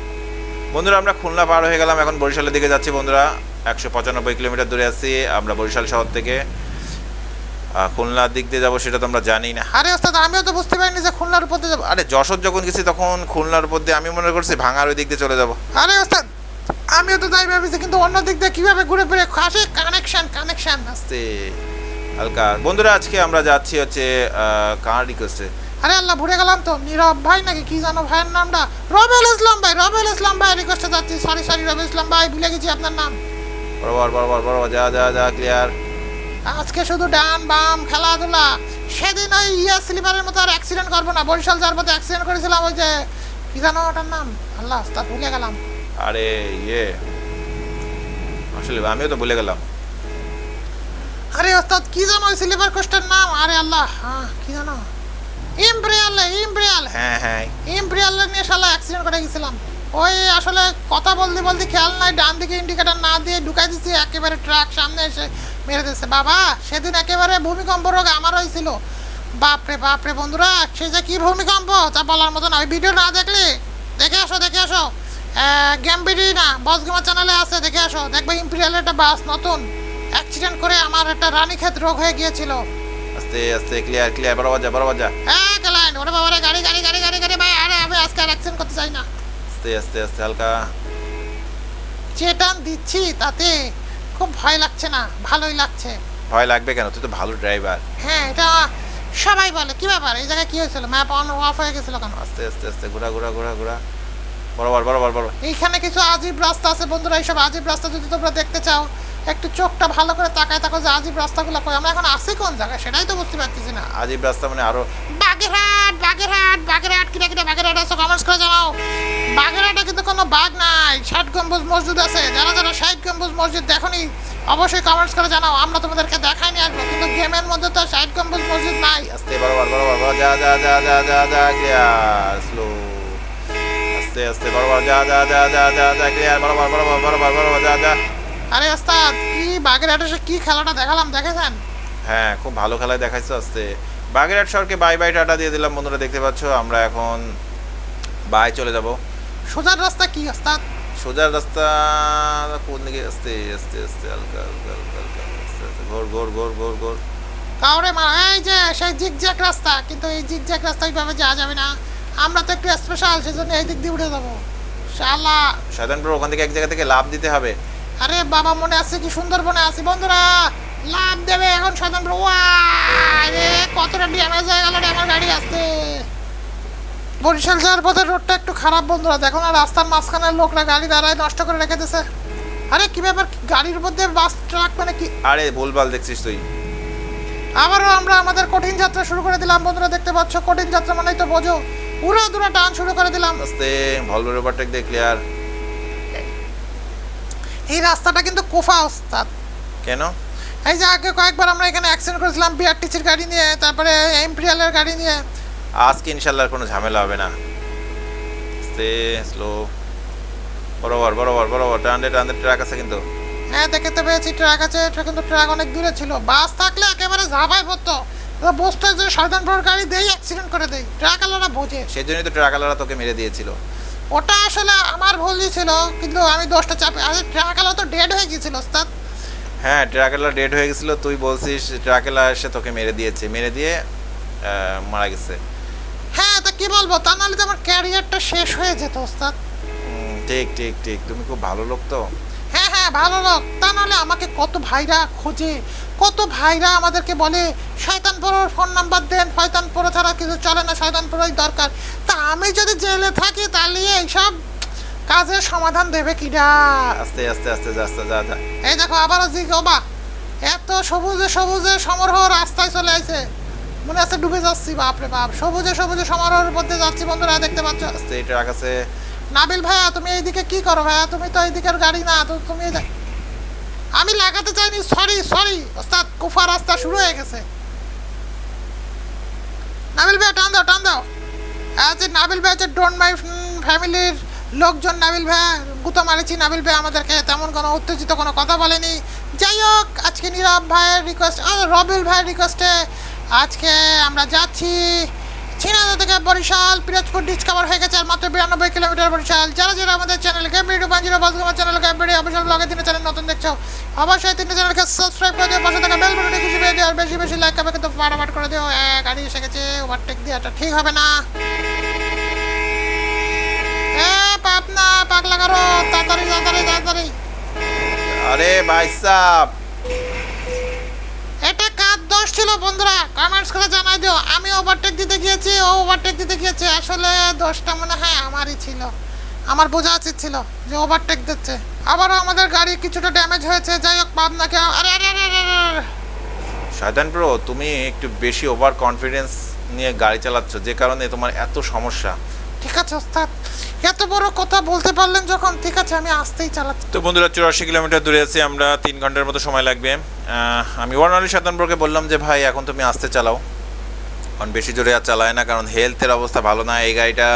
Speaker 3: বন্ধুরা আমরা খুলনা পার হয়ে গেলাম এখন বরিশালের দিকে যাচ্ছি বন্ধুরা। একশো পঁচানব্বই কিলোমিটার দূরে আছি আমরা বরিশাল শহর থেকে। খুলনার দিক দিয়ে যাব সেটা তো আমরা জানি না।
Speaker 2: আরে ওস্তাদ আমিও তো বুঝতে পারিনি যে খুলনার উপর দিয়ে যাব।
Speaker 3: আরে যশোর যখন গেছি তখন খুলনার উপর দিয়ে আমি মনে করছি ভাঙার ওই দিক দিয়ে চলে যাব।
Speaker 2: আরে ওস্তাদ আমিও তো তাই ভেবেছি কিন্তু অন্য দিক দিয়ে কীভাবে ঘুরে ফিরে আসে? Connection connection.
Speaker 3: আস্তে হালকা। বন্ধুরা আজকে আমরা যাচ্ছি হচ্ছে কার রিকোয়েস্টে
Speaker 2: আরে আল্লাহ ভুলে গেলাম তো। নীরব ভাই নাকি? কি জানো ভাইয়ের নামটা? রবেল ইসলাম ভাই রবেল ইসলাম ভাই রিকোয়েস্টে যাচ্ছি। সরি সরি রবেল ইসলাম ভাই ভুলে গেছি আপনার নাম।
Speaker 3: বরাবর বরাবর বরাবর যা যা যা ক্লিয়ার
Speaker 2: আজকে শুধু ডান বাম খেলাধুলা। সেদিন ওই ইয়া স্লিপারের মতো আর অ্যাক্সিডেন্ট করব না। বরিশাল যাওয়ার পথে অ্যাক্সিডেন্ট করেছিলাম ওই যে কি জানো ওটার নাম? আল্লাহ তা ভুলে গেলাম।
Speaker 3: আরে ইয়ে। আসলে আমিও তো ভুলে গেলাম।
Speaker 2: আরে ওস্তাদ কি জানো ওই স্লিপার কোস্টের নাম? আরে আল্লাহ হ্যাঁ কি জানো ইমপ্রিয়াল ইমপ্রিয়াল
Speaker 3: হ্যাঁ হ্যাঁ।
Speaker 2: ইম্পেরিয়াল নিয়ে শালা অ্যাক্সিডেন্ট করে গেছিলাম। ওই আসলে কথা বলতে বলতে খেয়াল নাই ডান দিকে ইন্ডিকেটার না দিয়ে ঢুকাই দিচ্ছি একেবারে ট্রাক সামনে এসে মেরে দিচ্ছে বাবা সেদিন একেবারে ভূমিকম্প রোগ আমার হয়েছিল। বাপরে বাপরে বন্ধুরা সে যে কি ভূমিকম্প তা বলার মতো না ওই ভিডিও না দেখলে দেখে আসো দেখে আসো। গেম গ্যামবিডি না বস গেমার চ্যানেলে আছে দেখে আসো। দেখবে ইম্পিরিয়াল একটা বাস নতুন অ্যাক্সিডেন্ট করে আমার একটা রানীক্ষেত রোগ হয়ে গিয়েছিল।
Speaker 3: আস্তে আস্তে ক্লিয়ার ক্লিয়ার বরাবর যা বরাবর যা
Speaker 2: হ্যাঁ গেলেন ওরে বাবারে গাড়ি গাড়ি গাড়ি গাড়ি গাড়ি ভাই আরে আমি আজকে আর অ্যাক্সিডেন্ট করতে চাই না।
Speaker 3: আস্তে আস্তে আস্তে হালকা।
Speaker 2: যে টান দিচ্ছি তাতে খুব ভয় লাগছে না ভালোই লাগছে।
Speaker 3: ভয় লাগবে কেন? তুই তো ভালো ড্রাইভার
Speaker 2: হ্যাঁ এটা সবাই বলে। কি ব্যাপার? এই জায়গায় কি হয়েছিল? ম্যাপ অন অফ হয়ে গেছিল কেন?
Speaker 3: আস্তে আস্তে আস্তে ঘোরা ঘোরা ঘোরা ঘোরা। বরাবর বরাবর বরাবর।
Speaker 2: এইখানে কিছু আজীব রাস্তা আছে বন্ধুরা এইসব আজীব রাস্তা যদি তোমরা দেখতে চাও একটু চোখটা ভালো করে তাকায় থাকো যে আজীব রাস্তাগুলো কই? আমরা এখন আছি কোন জায়গায়? সেটাই তো বুঝতে পারতেছি না।
Speaker 3: আজীব রাস্তা মানে আরও
Speaker 2: বাগেরহাট বাগেরহাট বাগেরহাট কিনা কিনা বাগেরহাট। কোনো বাঘ নাই ষাট গম্বুজ মসজিদ আছে যারা যারা ষাট গম্বুজ মসজিদ দেখনি অবশ্যই কমেন্টস করে জানাও আমরা তোমাদেরকে দেখাই নিয়ে আসব কিন্তু গেমের মধ্যে তো ষাট গম্বুজ মসজিদ নাই
Speaker 3: আস্তে বরাবর বরাবর যা যা যা যা যা যা ক্লিয়ার স্লো আস্তে আস্তে বরাবর যা যা যা যা যা যা ক্লিয়ার বরাবর বরাবর বরাবর বরাবর যা যা
Speaker 2: আরে ওস্তাদ কি বাগেরহাটে সে কি খেলাটা দেখালাম দেখেছেন
Speaker 3: হ্যাঁ খুব ভালো খেলায় দেখাইছো আস্তে বাগেরহাট শহরকে বাই বাই টাটা দিয়ে দিলাম বন্ধুরা দেখতে পাচ্ছ আমরা এখন বাই চলে যাব
Speaker 2: সোজার রাস্তা কি ওস্তাদ?
Speaker 3: সোজার রাস্তা কোন দিকে? আস্তে আস্তে আস্তে হালকা হালকা হালকা হালকা আস্তে আস্তে ঘোর ঘোর ঘোর ঘোর ঘোর।
Speaker 2: কাউরে মা এই যে সেই জিগজ্যাক রাস্তা কিন্তু এই জিগজ্যাক রাস্তা এইভাবে যাওয়া যাবে না। আমরা তো একটু স্পেশাল সেজন্য এই দিক দিয়ে উঠে যাব। শালা।
Speaker 3: শয়তানপুর ওখান থেকে এক জায়গা থেকে লাভ দিতে হবে।
Speaker 2: আরে বাবা মনে আছে কি? সুন্দরবনে আছি বন্ধুরা। লাভ দেবে এখন সাধারণ রে কতটা ড্যামেজ হয়ে গেল রে আমার গাড়ি আসতে। বরিশাল যাওয়ার পথে রোডটা একটু খারাপ বন্ধুরা দেখো না রাস্তার মাঝখানের লোকরা গাড়ি দাঁড়ায় নষ্ট করে রেখে দিছে আরে কি ব্যাপার? গাড়ির মধ্যে বাস ট্রাক মানে কি?
Speaker 3: আরে ভুলভাল দেখছিস তুই।
Speaker 2: আবারও আমরা আমাদের কঠিন যাত্রা শুরু করে দিলাম বন্ধুরা দেখতে পাচ্ছ কঠিন যাত্রা মানেই তো বোঝো। উড়া দুরা টান শুরু করে দিলাম।
Speaker 3: আস্তে ভলভোর ওভারটেক দিয়ে ক্লিয়ার
Speaker 2: এই রাস্তাটা কিন্তু কোফা ওস্তাদ
Speaker 3: কেন?
Speaker 2: এই যে আগে কয়েকবার আমরা এখানে অ্যাক্সিডেন্ট করেছিলাম বিআরটিসির গাড়ি নিয়ে তারপরে এমপিরিয়ালের গাড়ি নিয়ে
Speaker 3: আজকে ইনশাল্লাহ কোনো ঝামেলা হবে না। আস্তে স্লো বরাবর বরাবর বরাবর। টান্ডে টান্ডে ট্রাক আছে কিন্তু।
Speaker 2: হ্যাঁ দেখে তো পেয়েছি ট্রাক আছে। কিন্তু ট্রাক অনেক দূরে ছিল। বাস থাকলে একেবারে ঝাপাই পড়তো। বসতে যে সাধারণ গাড়ি দেই অ্যাক্সিডেন্ট করে দেই। ট্রাক আলাদা বোঝে।
Speaker 3: সেই জন্যই তো ট্রাকালারা তোকে মেরে দিয়েছিল।
Speaker 2: ওটা আসলে আমার ভুলই ছিল কিন্তু আমি দোষটা চাপে আরে ট্রাক আলা তো ডেড হয়ে গিয়েছিল ওস্তাদ।
Speaker 3: হ্যাঁ ট্রাকেলা ডেড হয়ে গেছিল। তুই বলছিস ট্রাকেলা এসে তোকে মেরে দিয়েছে। মেরে দিয়ে মারা গেছে।
Speaker 2: কি বলব? তা নাহলে তো আমার ক্যারিয়ারটা শেষ হয়ে যেত ওস্তাদ।
Speaker 3: ঠিক ঠিক ঠিক। তুমি খুব ভালো লোক তো।
Speaker 2: হ্যাঁ হ্যাঁ ভালো লোক। তা নাহলে আমাকে কত ভাইরা খোঁজে কত ভাইরা আমাদেরকে বলে শয়তানপুরের ফোন নাম্বার দেন শয়তানপুর ছাড়া কিছু চলে না শয়তানপুরই দরকার। তা আমি যদি জেলে থাকি তাহলে এইসব কাজের সমাধান দেবে কিনা
Speaker 3: আস্তে আস্তে আস্তে আস্তে যা যা।
Speaker 2: এই দেখো আবারও জি বা এত সবুজে সবুজে সমারোহ রাস্তায় চলে আসে মনে আছে ডুবে যাচ্ছি বাপরে বাপ। সবুজে সবুজে সমারোহের মধ্যে যাচ্ছি বন্ধুরা দেখতে পাচ্ছ?
Speaker 3: আস্তে ট্রাক আছে
Speaker 2: নাবিল ভাইয়া তুমি এইদিকে কি করো ভাইয়া? তুমি তো এইদিকের গাড়ি না তো তুমি আমি লাগাতে চাইনি সরি সরি ওস্তাদ কুফা রাস্তা শুরু হয়ে গেছে। নাবিল ভাই টান দাও টান দাও। আচ্ছা নাবিল ভাই হচ্ছে ডোন্ট মাই ফ্যামিলির লোকজন নাবিল ভাই গুতো মারেছি নাবিল ভাই আমাদেরকে তেমন কোনো উত্তেজিত কোনো কথা বলেনি। যাই হোক আজকে নীরব ভাইয়ের রিকোয়েস্ট রবিউল ভাইয়ের রিকোয়েস্টে আজকে আমরা যাচ্ছি ছিনাদা থেকে বরিশাল পিরোজপুর ডিসকভার হয়ে গেছে আর মাত্র বিরানব্বই কিলোমিটার বরিশাল। যারা যারা আমাদের চ্যানেল গেমবিডি টু পাঁচ জিরো পাঁচ আমার চ্যানেল গেমবিডি অফিসিয়াল ব্লগে তিনটে চ্যানেল নতুন দেখছ অবশ্যই তিনটে চ্যানেলকে সাবস্ক্রাইব করে দিও পাশে থাকা বেল বাটনে খুশি পেয়ে দিও আর বেশি বেশি লাইক করবে কিন্তু ফাটাফাট করে দিও। এ, গাড়ি এসে গেছে ওভারটেক দিয়ে এটা ঠিক হবে না। পাপনা পাগলা করো তাড়াতাড়ি তাড়াতাড়ি তাড়াতাড়ি।
Speaker 3: আরে ভাই সাহ
Speaker 2: এটা দোষ ছিল বন্ধুরা কমেন্টস করে জানাই দিও। আমি ওভারটেক দিতে গিয়েছি ও ওভারটেক দিতে গিয়েছে। আসলে দোষটা মনে হয় আমারই ছিল। আমার বোঝা উচিত ছিল যে ওভারটেক দিচ্ছে। আবারও আমাদের গাড়ি কিছুটা ড্যামেজ হয়েছে। যাই হোক পাবনাকে আরে আরে আরে আরে, আরে
Speaker 3: শয়তান তুমি একটু বেশি ওভার কনফিডেন্স নিয়ে গাড়ি চালাচ্ছ যে কারণে তোমার এত সমস্যা।
Speaker 2: ঠিক আছে ওস্তাদ। এত বড় কথা বলতে পারলেন যখন ঠিক আছে আমি আসতেই চালাচ্ছি।
Speaker 3: তো বন্ধুরা চুরাশি কিলোমিটার দূরে আছি আমরা তিন ঘণ্টার মতো সময় লাগবে। আমি ওয়ার্নালি শতানপুরকে বললাম যে ভাই এখন তুমি আসতে চালাও। কারণ বেশি জোরে আর চালায় না কারণ হেলথের অবস্থা ভালো না। এই গাড়িটা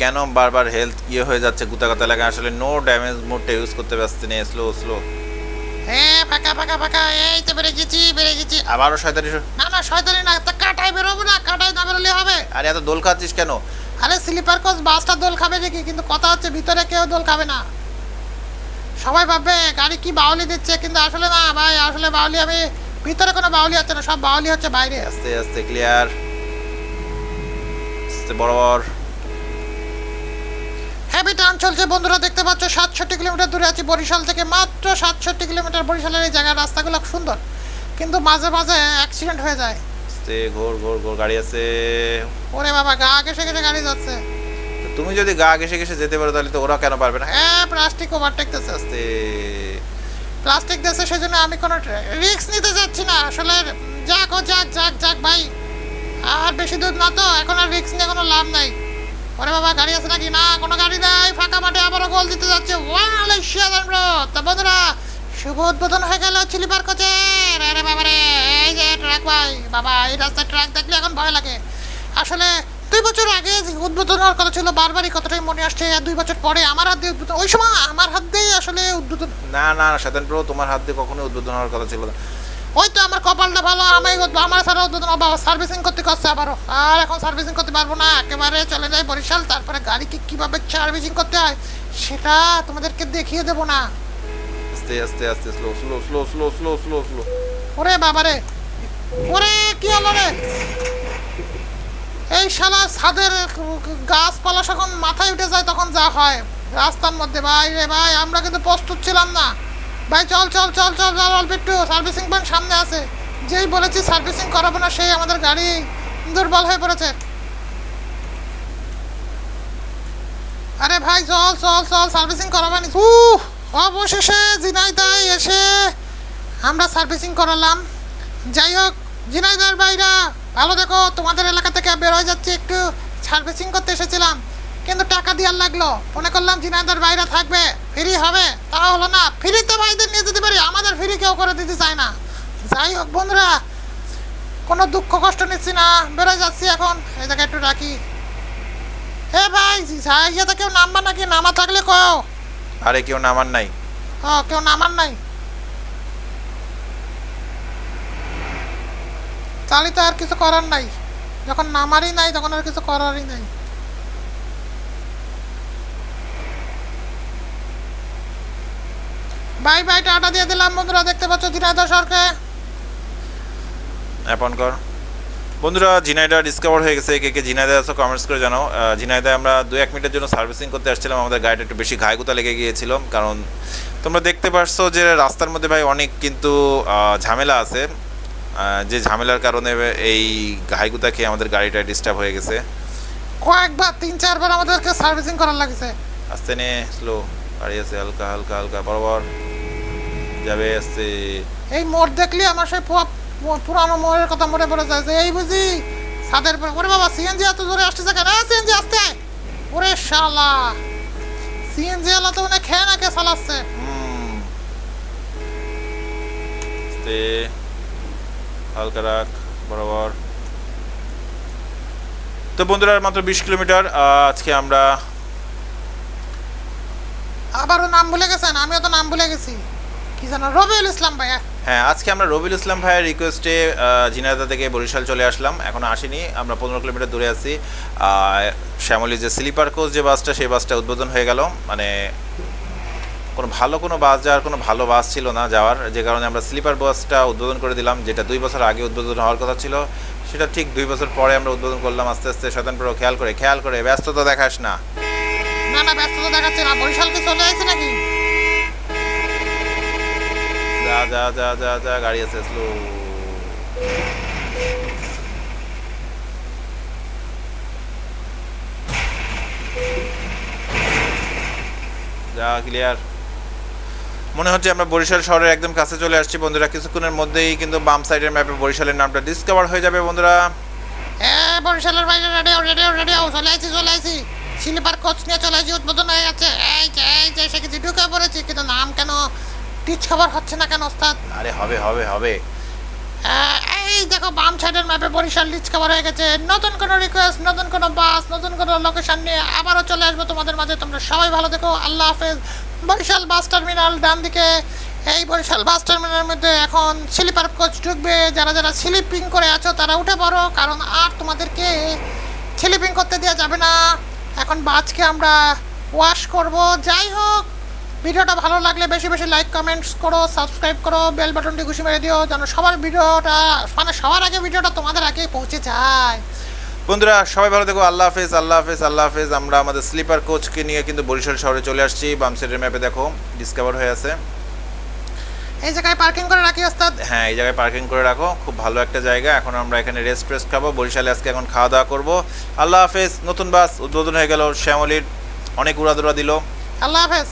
Speaker 3: কেন বারবার হেলথ ইয়ে হয়ে যাচ্ছে গুতাগাতা লাগে? আসলে নো ড্যামেজ মোডটা ইউজ করতে ব্যস্ত নেই স্লো স্লো
Speaker 2: হ্যাঁ ফাঁকা ফাঁকা ফাঁকা। এই তো বেড়ে গেছি বেড়ে গেছি।
Speaker 3: আবারও শয়তানি
Speaker 2: না না শয়তানি না তা বেরোবো না কাটাই না বেরোলে হবে।
Speaker 3: আর এত দোল খাচ্ছিস কেন?
Speaker 2: আরে স্লিপার কোচ বাসটা দোল খাবে নাকি? কিন্তু কথা হচ্ছে ভিতরে কেউ দোল খাবে না। সবাই ভাববে গাড়ি কি বাউলি দিচ্ছে? কিন্তু আসলে না ভাই আসলে বাউলি আমি ভিতরে কোনো বাউলি হচ্ছে না সব বাউলি হচ্ছে বাইরে।
Speaker 3: আস্তে আস্তে ক্লিয়ার আস্তে বরাবর
Speaker 2: হেভি টান চলছে বন্ধুরা দেখতে পাচ্ছ সাতষট্টি কিলোমিটার দূরে আছি বরিশাল থেকে মাত্র সাতষট্টি কিলোমিটার। বরিশালের এই জায়গার রাস্তাগুলো সুন্দর কিন্তু মাঝে মাঝে অ্যাক্সিডেন্ট হয়ে যায়।
Speaker 3: আস্তে ঘোর ঘোর ঘোর গাড়ি আছে।
Speaker 2: ওরে বাবা গা ঘেসে ঘেসে গাড়ি যাচ্ছে।
Speaker 3: তুমি যদি গা ঘেসে ঘেসে যেতে পারো তাহলে তো ওরা কেন পারবে না?
Speaker 2: হ্যাঁ প্লাস্টিক ওভারটেক দিচ্ছে
Speaker 3: আস্তে
Speaker 2: প্লাস্টিক দিচ্ছে সেজন্য আমি কোনো রিস্ক নিতে যাচ্ছি না। আসলে যাক ও যাক যাক যাক ভাই। আর বেশি দূর না তো এখন আর রিস্ক নিয়ে কোনো লাভ নাই। ওরে বাবা গাড়ি আছে নাকি? না কোনো গাড়ি নাই। ফাঁকা মাঠে আবারও গোল দিতে যাচ্ছে ওয়ালেশিয়া ব্রো তা বন্ধুরা শুভ উদ্বোধন হয়ে গেল চিলিপার কোচের। আরে বাবা রে এই যে ট্রাক ভাই। বাবা এই রাস্তায় ট্রাক দেখলে এখন ভয় লাগে। আসলে দুই বছর আগে উদ্বোধন হওয়ার কথা ছিল বারবারই কতটাই মনে আসছে আর দুই বছর পরে আমার হাত দিয়ে উদ্বোধন ওই সময় আমার হাত দিয়ে আসলে উদ্বোধন
Speaker 3: না না শয়তান প্রো তোমার হাত দিয়ে কখনোই উদ্বোধন হওয়ার কথা ছিল না।
Speaker 2: ওই তো আমার কপালটা ভালো আমি আমার ছাড়া উদ্বোধন বাবা সার্ভিসিং করতে করছে আবারও। আর এখন সার্ভিসিং করতে পারব না একেবারে চলে যায় বরিশাল তারপরে গাড়িকে কীভাবে সার্ভিসিং করতে হয় সেটা তোমাদেরকে দেখিয়ে দেবো না।
Speaker 3: আস্তে আস্তে আস্তে slow slow slow slow slow slow slow
Speaker 2: ওরে বাবারে ওরে কি হলো রে? এই শালা ছাদের গাছপালা যখন মাথায় উঠে যায় তখন যা হয়। রাস্তার মধ্যে, ভাই রে ভাই, আমরা কিন্তু প্রস্তুত ছিলাম না। ভাই, চল চল চল চল চল, অল্প একটু সার্ভিসিং পয়েন্ট সামনে আছে। যেই বলেছি সার্ভিসিং করাবো না সেই আমাদের গাড়ি দুর্বল হয়ে পড়েছে। আরে ভাই, চল চল চল, সার্ভিসিং করাবানি উহ, অবশেষে জিনাইদাই এসে আমরা সার্ভিসিং করালাম। যাই হোক ঝিনাইদার ভাইরা ভালো দেখো তোমাদের এলাকা থেকে বের হয়ে যাচ্ছে একটু সার্ভিসিং করতে এসেছিলাম। কিন্তু টাকা দেওয়ার লাগল। মনে করলাম ঝিনাইদার বাইরে থাকবে। ফ্রি হবে। তা হলো না। ফ্রিতে ভাইদের নিয়ে যেতে পারি। আমাদের ফ্রি কেউ করে দিতে চায় না। যাই হোক বন্ধুরা কোনো দুঃখ কষ্ট নিচ্ছি না। বেরোয় যাচ্ছি এখন। এই জায়গায় একটু রাখি। এ ভাই যাই ইয়েতে কেউ নামবা নাকি? নামা থাকলে কও।
Speaker 3: আরে কেউ নামার নাই।
Speaker 2: ও কেউ নামার নাই? চালিত আর কিছু করার নাই। যখন নামারই নাই, তখন আর কিছু করারই নাই। বাই বাই, টাটা দিয়ে দিলাম বন্ধুরা, দেখতে পাচ্ছ ঝিনাইদহ সরকে
Speaker 3: অ্যাপন কর। বন্ধুরা ঝিনাইদা ডিসকভার হয়ে গেছে। কে কে ঝিনাইদা আছো কমেন্টস করে জানাও। ঝিনাইদায় আমরা দু এক মিনিটের জন্য সার্ভিসিং করতে আসছিলাম। আমাদের গাড়িটা একটু বেশি ঘায়গুতা লেগে গিয়েছিল। কারণ তোমরা দেখতে পারছ যে রাস্তার মধ্যে ভাই অনেক কিন্তু ঝামেলা আছে। যে ঝামেলার কারণে এই ঘাইগুতা খেয়ে আমাদের গাড়িটা ডিস্টার্ব হয়ে গেছে।
Speaker 2: কয়েকবার তিন চারবার আমাদেরকে সার্ভিসিং করার লাগছে।
Speaker 3: আস্তে নে স্লো গাড়ি আছে হালকা হালকা হালকা বরাবর। যাবে আসছে।
Speaker 2: এই মোড় দেখলে আমার সেই পুরানো মোড়ের কথা মনে পড়ে যায় যে এই বুঝি ছাদের ওরে বাবা সিএনজি এত জোরে আসতেছে কেন? সিএনজি আসতে ওরে শালা সিএনজি আলা তো মানে খেয়ে না কে চালাচ্ছে।
Speaker 3: হুম। হালকা রাখ বরাবর। তো বন্ধুরা মাত্র বিশ কিলোমিটার আজকে আমরা
Speaker 2: আবারও নাম ভুলে গেছেন? আমিও তো নাম ভুলে গেছি। কি জানো রবিউল ইসলাম ভাইয়া।
Speaker 3: হ্যাঁ আজকে আমরা রবিউল ইসলাম ভাইয়ের রিকোয়েস্টে ঝিনাইদা থেকে বরিশাল চলে আসলাম। এখনও আসিনি। আমরা পনেরো কিলোমিটার দূরে আছি। শ্যামলী যে স্লিপার কোচ যে বাসটা সেই বাসটা উদ্বোধন হয়ে গেল। মানে কোনো ভালো কোনো বাস যাওয়ার কোনো ভালো বাস ছিল না যাওয়ার যে কারণে আমরা স্লিপার বাসটা উদ্বোধন করে দিলাম যেটা দুই বছর আগে উদ্বোধন হওয়ার কথা ছিল। সেটা ঠিক দুই বছর পরে আমরা উদ্বোধন করলাম আস্তে আস্তে শতানপুর খেয়াল করে খেয়াল করে ব্যস্ততা দেখাস না।
Speaker 2: না না ব্যস্ত দেখাচ্ছে না বরিশালকে চলে আসছে নাকি?
Speaker 3: যা যা যা যা যা গাড়ি আছে স্লো যা ক্লিয়ার মনে হচ্ছে আমরা বরিশাল শহরের একদম কাছে চলে আসছি বন্ধুরা। কিছুক্ষণের মধ্যেই কিন্তু বাম সাইডের ম্যাপে বরিশালের নামটা ডিসকভার হয়ে যাবে বন্ধুরা।
Speaker 2: এ বরিশালের বাইরে রেডি হও রেডি হও রেডি হও চলে আসছি চলে আসছি স্লিপার কোচ নিয়ে চলে আসছি উদ্বোধন হয়ে যাচ্ছে এই যে এই যে এসে কিছু ঢুকে পড়েছি কিন্তু নাম কেন খবর হচ্ছে না কেন ওস্তাদ?
Speaker 3: আরে হবে হবে হবে।
Speaker 2: এই দেখো বাম সাইডের ম্যাপে বরিশাল লিচ কভার হয়ে গেছে। নতুন কোনো রিকোয়েস্ট নতুন কোনো বাস নতুন কোনো লোকেশন নিয়ে আবারও চলে আসব তোমাদের মাঝে। তোমরা সবাই ভালো দেখো আল্লাহ হাফেজ। বরিশাল বাস টার্মিনাল ডান দিকে এই বরিশাল বাস টার্মিনালের মধ্যে এখন স্লিপার কোচ ঢুকবে। যারা যারা স্লিপিং করে আছো তারা উঠে পড়ো, কারণ আর তোমাদেরকে স্লিপিং করতে দেওয়া যাবে না। এখন বাসকে আমরা ওয়াশ করব। যাই হোক, ভিডিওটা ভালো লাগলে বেশি বেশি লাইক কমেন্টস করো সাবস্ক্রাইব করো বেল বাটনটি ঘুষি মেরে দিও, যেন সবার ভিডিওটা মানে সবার আগে ভিডিওটা তোমাদের আগে পৌঁছে যায়।
Speaker 3: বন্ধুরা সবাই ভালো দেখো আল্লাহ হাফেজ আল্লাহ হাফেজ আল্লাহ হাফেজ। আমরা আমাদের স্লিপার কোচকে নিয়ে কিন্তু বরিশাল শহরে চলে আসছি। বাম সাইডের ম্যাপে দেখো ডিসকভার হয়ে আছে।
Speaker 2: এই জায়গায় পার্কিং করে রাখি ওস্তাদ।
Speaker 3: হ্যাঁ এই জায়গায় পার্কিং করে রাখো খুব ভালো একটা জায়গা। এখন আমরা এখানে রেস্ট ফ্রেস্ট খাব। বরিশালে আজকে এখন খাওয়া দাওয়া করব। আল্লাহ হাফেজ নতুন বাস উদ্বোধন হয়ে গেল শ্যামলির। অনেক উড়াদুরা দিল।
Speaker 2: আল্লাহ হাফেজ।